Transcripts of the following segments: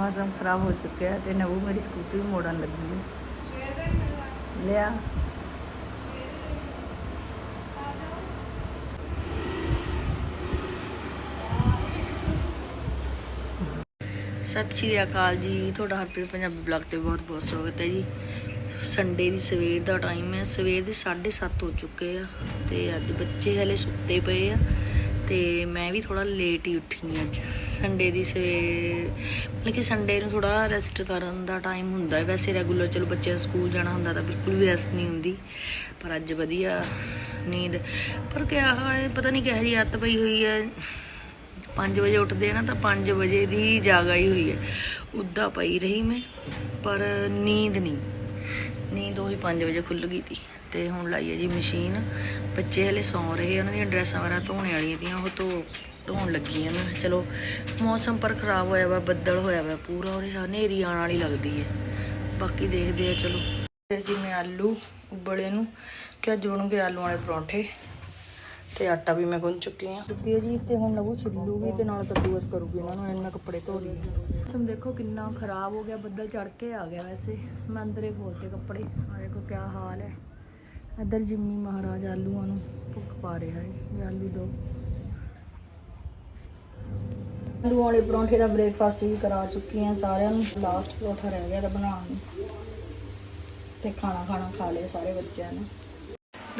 ਮੌਸਮ ਖਰਾਬ ਹੋ ਚੁੱਕਿਆ ਤੇ ਨਵੂ ਮੇਰੀ ਸਕੂਟਰੀ ਮੋੜਨ ਲੱਗੀ ਹੈ। ਲਿਆ। ਸਤਿ ਸ਼੍ਰੀ ਅਕਾਲ ਜੀ। ਤੁਹਾਡਾ ਹਰਪ੍ਰੀਤ ਪੰਜਾਬੀ ਬਲੌਗ ਤੇ ਬਹੁਤ ਬਹੁਤ ਸਵਾਗਤ ਹੈ ਜੀ। ਸੰਡੇ ਦੀ ਸਵੇਰ ਦਾ ਟਾਈਮ ਹੈ। ਸਵੇਰ ਦੇ 7:30 ਹੋ ਚੁੱਕੇ ਆ ਤੇ ਅੱਜ ਬੱਚੇ ਹਲੇ ਸੁੱਤੇ ਪਏ ਆ। ਤੇ ਮੈਂ ਵੀ ਥੋੜਾ ਲੇਟ ਹੀ ਉੱਠੀ ਹਾਂ ਅੱਜ। ਸੰਡੇ ਦੀ ਸਵੇਰ, ਮਤਲਬ ਕਿ ਸੰਡੇ ਨੂੰ ਥੋੜਾ ਰੈਸਟ ਕਰਨ ਦਾ ਟਾਈਮ ਹੁੰਦਾ ਹੈ। ਵੈਸੇ ਰੈਗੂਲਰ ਚਲੋ ਬੱਚਿਆਂ ਨੂੰ ਸਕੂਲ ਜਾਣਾ ਹੁੰਦਾ ਤਾਂ ਬਿਲਕੁਲ ਵੀ ਰੈਸਟ ਨਹੀਂ ਹੁੰਦੀ, ਪਰ ਅੱਜ ਵਧੀਆ ਨੀਂਦ। ਪਰ ਕਿਆ ਹੈ ਪਤਾ ਨਹੀਂ ਕਿਹੋ ਜਿਹੀ ਆਦਤ ਪਈ ਹੋਈ ਹੈ। 5 ਵਜੇ ਉੱਠਦੇ ਆ ਨਾ ਤਾਂ 5 ਵਜੇ ਦੀ ਜਾਗਾ ਹੀ ਹੋਈ ਹੈ। ਉੱਦਾਂ ਪਈ ਰਹੀ ਮੈਂ, ਪਰ ਨੀਂਦ ਨਹੀਂ। ਨੀਂਦ ਉਹੀ 5 ਵਜੇ ਖੁੱਲ ਗਈ ਤੀ ਤੇ ਹੁਣ ਲਾਈ ਹੈ ਜੀ ਮਸ਼ੀਨ। ਬੱਚੇ ਹਲੇ ਸੌਂ ਰਹੇ ਉਹਨਾਂ ਦੀਆਂ ਡਰੈਸਾਂ ਵਗੈਰਾ ਧੋਣੇ ਵਾਲੀਆਂ ਤੀਆਂ, ਉਹ ਧੋ, ਧੋਣ ਲੱਗੀਆਂ ਮੈਂ ਚਲੋ, ਮੌਸਮ ਪਰ ਖਰਾਬ ਹੋਇਆ ਵਾ, ਬੱਦਲ ਹੋਇਆ ਵਾ ਪੂਰਾ, ਔਰ ਹਨੇਰੀ ਆਉਣ ਵਾਲੀ ਲੱਗਦੀ ਹੈ। ਬਾਕੀ ਦੇਖਦੇ ਆ, ਚਲੋ। ਤੇ ਜੀ ਮੈਂ ਆਲੂ ਉਬਲੇ ਨੂੰ, ਕਿ ਅੱਜ ਬਣੂਗੇ ਆਲੂ ਵਾਲੇ ਪਰੌਂਠੇ। ਤੇ ਆਟਾ ਵੀ ਮੈਂ ਗੁੰਨ ਚੁੱਕੀ ਆ ਚੁੱਕੀ ਹੈ ਜੀ ਤੇ ਹੁਣ ਨਵੂ ਛਿੱਲੂਗੀ ਤੇ ਨਾਲ ਕੱਦੂਕਸ ਕਰੂਗੀ ਇਹਨਾਂ ਨੂੰ ਇਹਨਾਂ ਕੱਪੜੇ ਧੋ ਲਈ ਮੌਸਮ ਦੇਖੋ ਕਿੰਨਾ ਖਰਾਬ ਹੋ ਗਿਆ ਬੱਦਲ ਚੜ ਕੇ ਆ ਗਿਆ ਵੈਸੇ। ਮੈਂ ਅੰਦਰੇ ਖੋਲ ਕੇ ਕੱਪੜੇ। ਆ ਦੇਖੋ ਕਿਆ ਹਾਲ ਹੈ। ਇੱਧਰ ਜਿੰਮੀ ਮਹਾਰਾਜ ਆਲੂਆਂ ਨੂੰ ਭੁੱਖ ਪਾ ਰਿਹਾ ਹੈ ਵੀ ਆਲੂ ਦੋ। ਆਲੂ ਵਾਲੇ ਪਰੌਂਠੇ ਦਾ ਬ੍ਰੇਕਫਾਸਟ ਵੀ ਕਰਾ ਚੁੱਕੀ ਆ ਸਾਰਿਆਂ ਨੂੰ। ਲਾਸਟ ਪਰੌਂਠਾ ਰਹਿ ਗਿਆ ਤਾਂ ਬਣਾਉਣ ਨੂੰ। ਤੇ ਖਾਣਾ ਖਾਣਾ ਖਾ ਲਿਆ ਸਾਰੇ ਬੱਚਿਆਂ ਨੇ।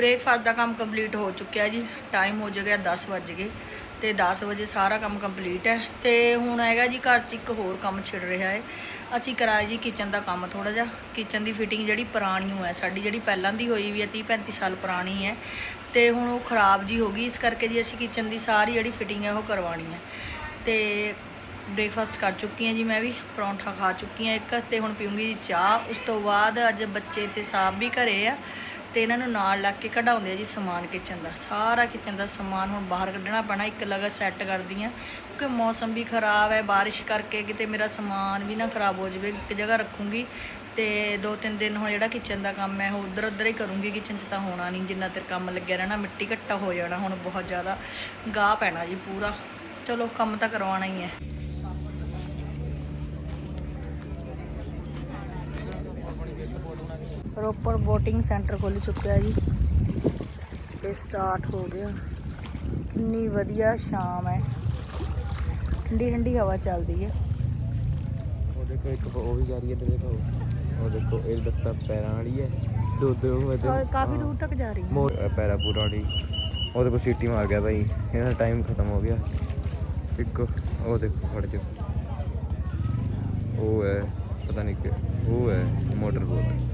ਬ੍ਰੇਕਫਾਸਟ ਦਾ ਕੰਮ ਕੰਪਲੀਟ ਹੋ ਚੁੱਕਿਆ ਜੀ। ਟਾਈਮ ਹੋ ਗਿਆ 10 ਵੱਜ ਗਏ ਤੇ 10 ਵਜੇ ਸਾਰਾ ਕੰਮ ਕੰਪਲੀਟ ਹੈ ਤੇ ਹੁਣ ਹੈਗਾ ਜੀ ਘਰ 'ਚ ਇੱਕ ਹੋਰ ਕੰਮ ਛਿੜ ਰਿਹਾ ਹੈ। ਅਸੀਂ ਕਰਾਇਆ ਜੀ ਕਿਚਨ ਦਾ ਕੰਮ ਥੋੜਾ ਜਿਹਾ। ਕਿਚਨ ਦੀ ਫਿਟਿੰਗ ਜਿਹੜੀ ਪੁਰਾਣੀ ਹੋਇਆ, ਸਾਡੀ ਜਿਹੜੀ ਪਹਿਲਾਂ ਦੀ ਹੋਈ ਵੀ ਹੈ 30 35 ਸਾਲ ਪੁਰਾਣੀ ਹੈ। ਤੇ ਹੁਣ ਉਹ ਖਰਾਬ ਜੀ ਹੋ ਗਈ, ਇਸ ਕਰਕੇ ਜੀ ਅਸੀਂ ਕਿਚਨ ਦੀ ਸਾਰੀ ਜਿਹੜੀ ਫਿਟਿੰਗ ਹੈ ਉਹ ਕਰਵਾਉਣੀ ਹੈ। ਤੇ ਬ੍ਰੇਕਫਾਸਟ ਕਰ ਚੁੱਕੀ ਹਾਂ ਜੀ ਮੈਂ ਵੀ, ਪਰੌਂਠਾ ਖਾ ਚੁੱਕੀ ਹਾਂ ਇੱਕ ਤੇ ਹੁਣ ਪੀਉਂਗੀ ਜੀ ਚਾਹ। ਉਸ ਤੋਂ ਬਾਅਦ ਅੱਜ ਬੱਚੇ ਤੇ ਸਾਹਿਬ ਵੀ ਘਰੇ ਆ। ਤੇ ਇਹਨਾਂ ਨੂੰ ਨਾਲ ਲੱਗ ਕੇ ਕਢਾਉਂਦੇ ਆ ਜੀ ਸਮਾਨ ਕਿਚਨ ਦਾ। ਸਾਰਾ ਕਿਚਨ ਦਾ ਸਮਾਨ ਹੁਣ ਬਾਹਰ ਕੱਢਣਾ ਪੈਣਾ, ਇੱਕ ਲਗਾ ਸੈੱਟ ਕਰਦੀ ਆ ਕਿਉਂਕਿ ਮੌਸਮ ਵੀ ਖਰਾਬ ਹੈ, ਬਾਰਿਸ਼ ਕਰਕੇ ਕਿਤੇ ਮੇਰਾ ਸਮਾਨ ਵੀ ਨਾ ਖਰਾਬ ਹੋ ਜਾਵੇ, ਇੱਕ ਜਗ੍ਹਾ ਰੱਖੂੰਗੀ ਤੇ ਦੋ ਤਿੰਨ ਦਿਨ ਹੁਣ ਜਿਹੜਾ ਕਿਚਨ ਦਾ ਕੰਮ ਹੈ, ਉਹ ਉਧਰ ਉਧਰ ਹੀ ਕਰੂੰਗੀ ਕਿਚਨ 'ਚ ਤਾਂ ਹੋਣਾ ਨਹੀਂ, ਜਿੰਨਾ ਤੇਰ ਕੰਮ ਲੱਗਿਆ ਰਹਿਣਾ, ਮਿੱਟੀ ਘੱਟਾ ਹੋ ਜਾਣਾ ਹੁਣ ਬਹੁਤ ਜ਼ਿਆਦਾ, ਗਾਹ ਪੈਣਾ ਜੀ ਪੂਰਾ। ਚਲੋ ਕੰਮ ਤਾਂ ਕਰਵਾਉਣਾ ਹੀ ਹੈ। ਰੋਪੜ ਬੋਟਿੰਗ ਸੈਂਟਰ ਖੁੱਲ ਚੁੱਕਿਆ ਜੀ। ਤੇ ਸਟਾਰਟ ਹੋ ਗਿਆ। ਕਿੰਨੀ ਵਧੀਆ ਸ਼ਾਮ ਹੈ। ਠੰਡੀ ਠੰਡੀ ਹਵਾ ਚੱਲਦੀ ਹੈ। ਉਹ ਦੇਖੋ ਇੱਕ ਉਹ ਵੀ ਜਾ ਰਹੀ ਹੈ ਤੇ ਦੇਖੋ। ਉਹ ਦੇਖੋ ਇਹ ਲੱਤਾਂ ਪੈਰਾਂ ਵਾਲੀ ਹੈ। ਦੋ ਦੋ ਔਰ ਕਾਫੀ ਦੂਰ ਤੱਕ ਜਾ ਰਹੀ ਹੈ। ਪੈਰਾ ਪੂਰਾ ਵਾਲੀ। ਉਹਦੇ ਕੋਲ ਸੀਟੀ ਮਾਰ ਗਿਆ ਭਾਈ। ਇਹਦਾ ਟਾਈਮ ਖਤਮ ਹੋ ਗਿਆ। ਇੱਕ ਉਹ ਦੇਖੋ ਫੜ ਜਾ ਉਹ ਹੈ ਪਤਾ ਨਹੀਂ ਕਿ ਉਹ ਹੈ ਮੋਟਰ ਬੋਟ।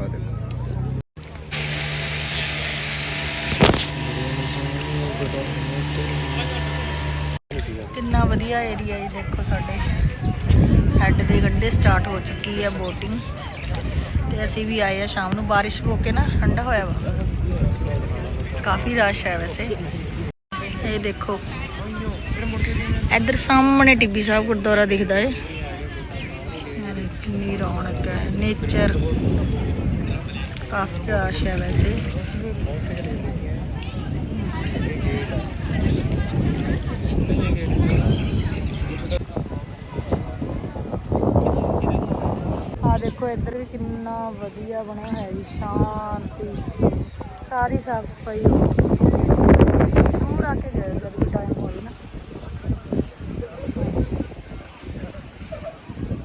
ਆ ਦੇਖੋ ਕਿੰਨਾ ਵਧੀਆ ਏਰੀਆ ਹੈ ਦੇਖੋ ਸਾਡੇ। ਹੈੱਡ ਦੇ ਗੰਢੇ ਸਟਾਰਟ ਹੋ ਚੁੱਕੀ ਹੈ ਬੋਟਿੰਗ ਤੇ ਅਸੀਂ ਵੀ ਆਏ ਆ ਸ਼ਾਮ ਨੂੰ। ਬਾਰਿਸ਼ ਹੋ ਕੇ ਨਾ ਠੰਡਾ ਹੋਇਆ ਵਾ। ਕਾਫੀ ਰਸ਼ ਹੈ ਵੈਸੇ। ਇਹ ਦੇਖੋ। ਇੱਧਰ ਸਾਹਮਣੇ ਟਿੱਬੀ ਸਾਹਿਬ ਗੁਰਦੁਆਰਾ ਦਿਖਦਾ ਹੈ ਕਿੰਨੀ ਰੌਣਕ ਹੈ। ਨੇਚਰ ਕਾਫੀ ਰਸ਼ ਹੈ ਵੈਸੇ। ਆ ਦੇਖੋ, ਇੱਧਰ ਵੀ ਕਿੰਨਾ ਵਧੀਆ ਬਣਿਆ ਹੋਇਆ ਜੀ, ਸ਼ਾਂਤੀ। ਸਾਰੀ ਸਾਫ਼ ਸਫ਼ਾਈ ਦੂਰ ਆ ਕੇ ਗਏ